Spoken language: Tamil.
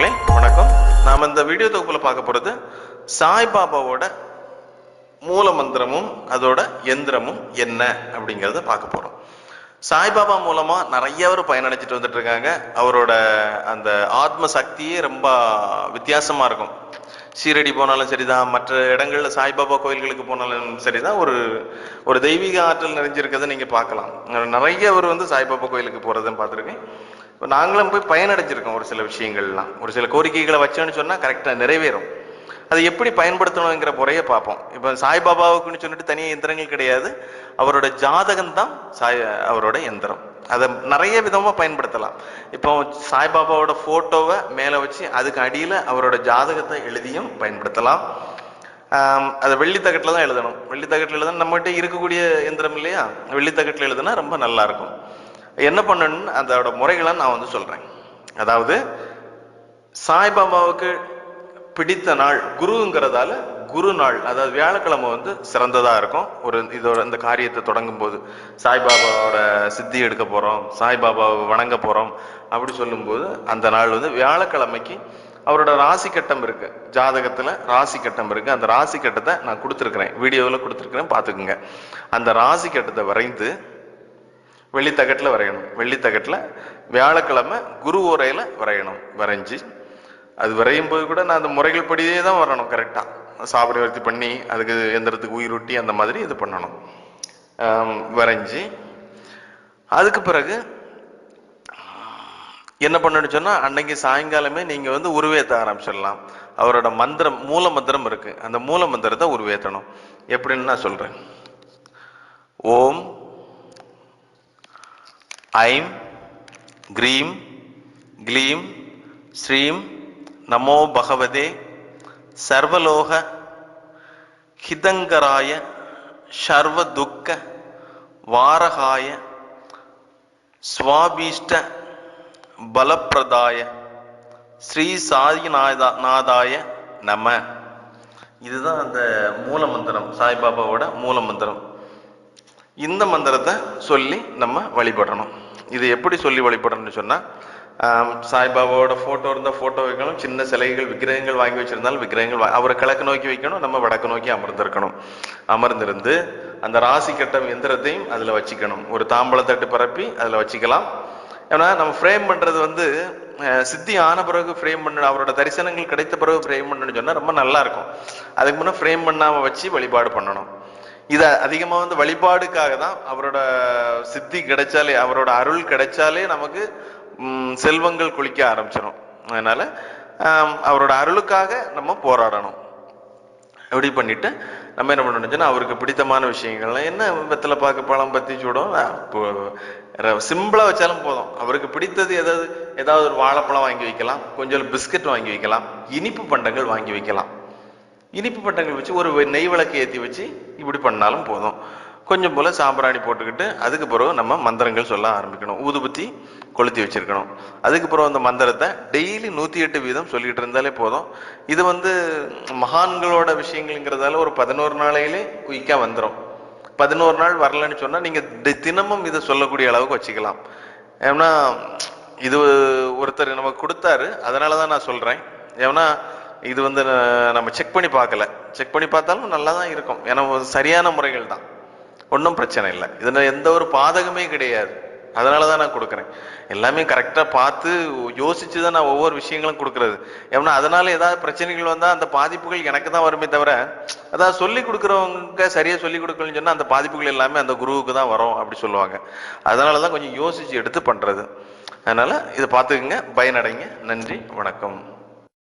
நண்பர்களே வணக்கம். நாம் இந்த வீடியோ தொகுப்பில் பார்க்க போகிறது சாய்பாபாவோட மூல மந்திரமும் அதோட எந்திரமும் என்ன அப்படிங்கிறத பார்க்க போகிறோம் சாய்பாபா மூலமா நிறைய பேர் பயனடைச்சிட்டு வந்துட்டு இருக்காங்க. அவரோட அந்த ஆத்ம சக்தியே ரொம்ப வித்தியாசமா இருக்கும். சீரடி போனாலும் சரிதான் மற்ற இடங்கள்ல சாய்பாபா கோயில்களுக்கு போனாலும் சரிதான். ஒரு ஒரு தெய்வீக ஆற்றல் நிறைஞ்சிருக்கிறத நீங்க பார்க்கலாம். நிறைய பேர் வந்து சாய்பாபா கோயிலுக்கு போறதுன்னு பார்த்துருக்கேன். இப்போ நாங்களும் போய் பயனடைஞ்சிருக்கோம் ஒரு சில விஷயங்கள்லாம். ஒரு சில கோரிக்கைகளை வச்சோன்னு சொன்னால் கரெக்டாக நிறைவேறும். அதை எப்படி பயன்படுத்தணுங்கிற முறையை பார்ப்போம். இப்போ சாய்பாபாவுக்குன்னு சொல்லிட்டு தனியாக எந்திரங்கள் கிடையாது. அவரோட ஜாதகம் தான் சாய் அவரோட எந்திரம் அதை நிறைய விதமாக பயன்படுத்தலாம். இப்போ சாய்பாபாவோட ஃபோட்டோவை மேலே வச்சு அதுக்கு அடியில் அவரோட ஜாதகத்தை எழுதியும் பயன்படுத்தலாம். அதை வெள்ளித்தகட்டில் தான் எழுதணும். வெள்ளித்தகட்டில் எழுதணும் நம்மகிட்ட இருக்கக்கூடிய எந்திரம் இல்லையா? வெள்ளித்தகட்டில் எழுதுனா ரொம்ப நல்லாயிருக்கும் என்ன பண்ணணும்னு அதோட முறைகளை நான் வந்து சொல்கிறேன் அதாவது சாய்பாபாவுக்கு பிடித்த நாள் குருங்கிறதால குரு நாள் அதாவது வியாழக்கிழமை வந்து சிறந்ததாக இருக்கும். ஒரு இதோட இந்த காரியத்தை தொடங்கும் போது சாய்பாபாவோட சித்தி எடுக்க போகிறோம் சாய்பாபாவை வணங்க போகிறோம் அப்படி சொல்லும்போது அந்த நாள் வந்து வியாழக்கிழமைக்கு அவரோட ராசி கட்டம் இருக்கு. ஜாதகத்துல ராசி கட்டம் இருக்கு. அந்த ராசி கட்டத்தை நான் கொடுத்துருக்கிறேன். வீடியோவில் கொடுத்துருக்கிறேன். பார்த்துக்குங்க. அந்த ராசி கட்டத்தை வரைந்து வெள்ளித்தகட்டில் வரையணும். வெள்ளித்தகட்டில் வியாழக்கிழமை குரு உரையில் வரையணும். வரைஞ்சி அது வரையும் போது கூட நான் அந்த முறைகள் படியே தான் வரணும் கரெக்டாக சாபரிவர்த்தி பண்ணி அதுக்கு எந்திரத்துக்கு உயிரூட்டி அந்த மாதிரி இது பண்ணணும். வரைஞ்சி. அதுக்கு பிறகு என்ன பண்ணணும் சொன்னால் அன்னைக்கு சாயங்காலமே நீங்கள் வந்து உருவேற்ற ஆரம்பிச்சிடலாம். அவரோட மந்திரம் மூல மந்திரம் இருக்குது அந்த மூல மந்திரத்தை உருவேற்றணும் எப்படின்னு நான் சொல்கிறேன் ஓம் ஐம் க்ரீம் க்ளீம் ஸ்ரீம் நமோ பகவதே சர்வலோக ஹிதங்கராய சர்வ துக்க வாரகாய ஸ்வாபீஷ்ட பலப்பிரதாய ஸ்ரீ சாதிநாதா நாதாய நம. இதுதான் அந்த மூல மந்திரம் சாய்பாபாவோட மூல மந்திரம் இந்த மந்திரத்தை சொல்லி நம்ம வழிபடணும். இது எப்படி சொல்லி வழிபடணும்னு சொன்னா சாய்பாபாவோட போட்டோ இருந்தால் போட்டோ வைக்கணும். சின்ன சிலைகள் விக்கிரகங்கள் வாங்கி வச்சிருந்தாலும் விக்கிரகங்கள் வா- அவரை கிழக்கு நோக்கி வைக்கணும் நம்ம வடக்கு நோக்கி அமர்ந்திருக்கணும். அமர்ந்திருந்து அந்த ராசி கட்டம் எந்திரத்தையும் அதுல வச்சுக்கணும். ஒரு தாம்பழத்தட்டு பரப்பி அதுல வச்சுக்கலாம். ஏன்னா நம்ம ஃப்ரேம் பண்றது வந்து சித்தி ஆன பிறகு ஃப்ரேம் பண்ண அவரோட தரிசனங்கள் கிடைத்த பிறகு ஃப்ரேம் பண்ணணும்னு சொன்னா ரொம்ப நல்லா இருக்கும். அதுக்கு முன்னே ஃப்ரேம் பண்ணாம வச்சு வழிபாடு பண்ணணும். இத அதிகமா வந்து வழிபாடுக்காக தான் அவரோட சித்தி கிடைச்சாலே அவரோட அருள் கிடைச்சாலே நமக்கு செல்வங்கள் குளிக்க ஆரம்பிச்சிடும் அதனால அவரோட அருளுக்காக நம்ம போராடணும். எப்படி பண்ணிட்டு நம்ம என்ன பண்ணணும்னா அவருக்கு பிடித்தமான விஷயங்கள்லாம் என்ன வெத்தலை பாக்கு பழம் பத்தி சூடும். சிம்பிளா வச்சாலும் போதும். அவருக்கு பிடித்தது ஏதாவது ஏதாவது ஒரு வாழைப்பழம் வாங்கி வைக்கலாம். கொஞ்சம் பிஸ்கட் வாங்கி வைக்கலாம். இனிப்பு பண்டங்கள் வாங்கி வைக்கலாம். இனிப்பு பட்டங்கள் வச்சு ஒரு நெய் விளக்கு ஏற்றி வச்சு இப்படி பண்ணாலும் போதும். கொஞ்சம் போல் சாம்பிராணி போட்டுக்கிட்டு அதுக்கு பிறகு நம்ம மந்திரங்கள் சொல்ல ஆரம்பிக்கணும். ஊதுபத்தி கொளுத்தி வச்சிருக்கணும். அதுக்கு பிறகு அந்த மந்திரத்தை டெய்லி நூற்றி எட்டு வீதம் சொல்லிகிட்டு இருந்தாலே போதும். இது வந்து மகான்களோட விஷயங்கள்ங்கிறதால ஒரு பதினோரு நாளையிலே குயிக்காக வந்துடும் பதினோரு நாள் வரலன்னு சொன்னால் நீங்கள் தினமும் இதை சொல்லக்கூடிய அளவுக்கு வச்சுக்கலாம். ஏன்னா இது ஒருத்தர் நமக்கு கொடுத்தாரு அதனால தான் நான் சொல்கிறேன் ஏன்னா இது வந்து நம்ம செக் பண்ணி பார்க்கல. செக் பண்ணி பார்த்தாலும் நல்லா தான் இருக்கும். ஏன்னா சரியான முறைகள் தான். ஒன்றும் பிரச்சனை இல்லை. இதில் எந்த ஒரு பாதகமே கிடையாது. அதனால தான் நான் கொடுக்குறேன். எல்லாமே கரெக்டாக பார்த்து யோசிச்சு தான் நான் ஒவ்வொரு விஷயங்களும் கொடுக்குறது. ஏன்னா அதனால் ஏதாவது பிரச்சனைகள் வந்தால் அந்த பாதிப்புகள் எனக்கு தான் வருமே தவிர அதாவது சொல்லி கொடுக்குறவங்க சரியாக சொல்லி கொடுக்கணும்னு சொன்னால் அந்த பாதிப்புகள் எல்லாமே அந்த குருவுக்கு தான் வரும் அப்படி சொல்லுவாங்க. அதனால தான் கொஞ்சம் யோசித்து எடுத்து பண்ணுறது அதனால் இதை பார்த்துக்குங்க. பயனடைங்க. நன்றி. வணக்கம்.